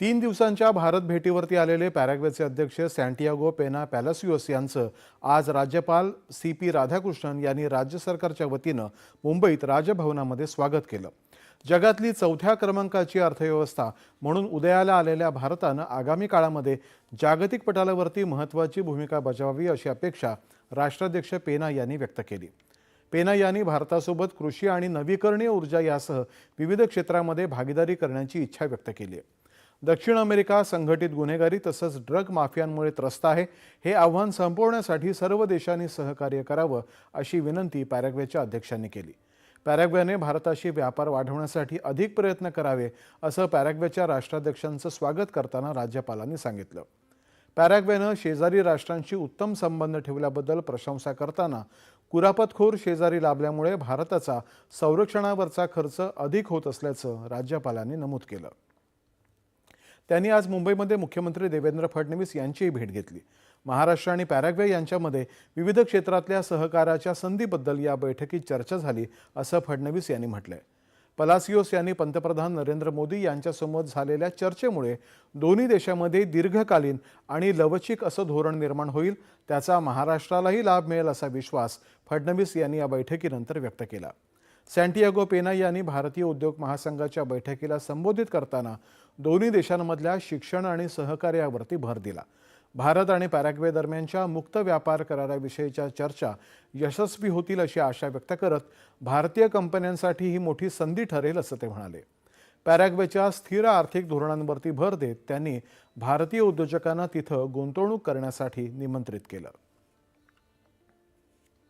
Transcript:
तीन दिवसांच्या भारत भेटीवरती आलेले पॅराग्वेचे अध्यक्ष सॅन्टियागो पेना पॅलासियोस यांचं आज राज्यपाल सी पी राधाकृष्णन यांनी राज्य सरकारच्या वतीनं मुंबईत राजभवनामध्ये स्वागत केलं. जगातली चौथ्या क्रमांकाची अर्थव्यवस्था म्हणून उदयाला आलेल्या भारतानं आगामी काळामध्ये जागतिक पटालावरती महत्त्वाची भूमिका बजावावी अशी अपेक्षा राष्ट्राध्यक्ष पेना यांनी व्यक्त केली. पेना यांनी भारतासोबत कृषी आणि नवीकरणीय ऊर्जा यासह विविध क्षेत्रामध्ये भागीदारी करण्याची इच्छा व्यक्त केली आहे. दक्षिण अमेरिका संघटित गुन्हेगारी तसंच ड्रग माफियांमुळे त्रस्त आहे. हे आव्हान संपवण्यासाठी सर्व देशांनी सहकार्य करावं अशी विनंती पॅराग्वेच्या अध्यक्षांनी केली. पॅराग्वेने भारताशी व्यापार वाढवण्यासाठी अधिक प्रयत्न करावे असं पॅराग्वेच्या राष्ट्राध्यक्षांचं स्वागत करताना राज्यपालांनी सांगितलं. पॅराग्वेनं शेजारी राष्ट्रांशी उत्तम संबंध ठेवल्याबद्दल प्रशंसा करताना कुरापतखोर शेजारी लाभल्यामुळे भारताचा संरक्षणावरचा खर्च अधिक होत असल्याचं राज्यपालांनी नमूद केलं. त्यांनी आज मुंबईमध्ये मुख्यमंत्री देवेंद्र फडणवीस यांचीही भेट घेतली. महाराष्ट्र आणि पॅराग्वे यांच्यामध्ये विविध क्षेत्रातल्या सहकाराच्या संधीबद्दल या बैठकीत चर्चा झाली असं फडणवीस यांनी म्हटलंय. पलासियोस यांनी पंतप्रधान नरेंद्र मोदी यांच्यासमोर झालेल्या चर्चेमुळे दोन्ही देशामध्ये दीर्घकालीन आणि लवचिक असं धोरण निर्माण होईल त्याचा महाराष्ट्रालाही लाभ मिळेल असा विश्वास फडणवीस यांनी या बैठकीनंतर व्यक्त केला. सँटियागो पेना यांनी भारतीय उद्योग महासंघाच्या बैठकीला संबोधित करताना दोन्ही देशांमधल्या शिक्षण आणि सहकार्यावरती भर दिला. भारत आणि पॅराग्वे दरम्यानच्या मुक्त व्यापार कराराविषयीच्या चर्चा यशस्वी होतील अशी आशा व्यक्त करत भारतीय कंपन्यांसाठी ही मोठी संधी ठरेल असं ते म्हणाले. पॅराग्वेच्या स्थिर आर्थिक धोरणांवरती भर देत त्यांनी भारतीय उद्योजकांना तिथं गुंतवणूक करण्यासाठी निमंत्रित केलं.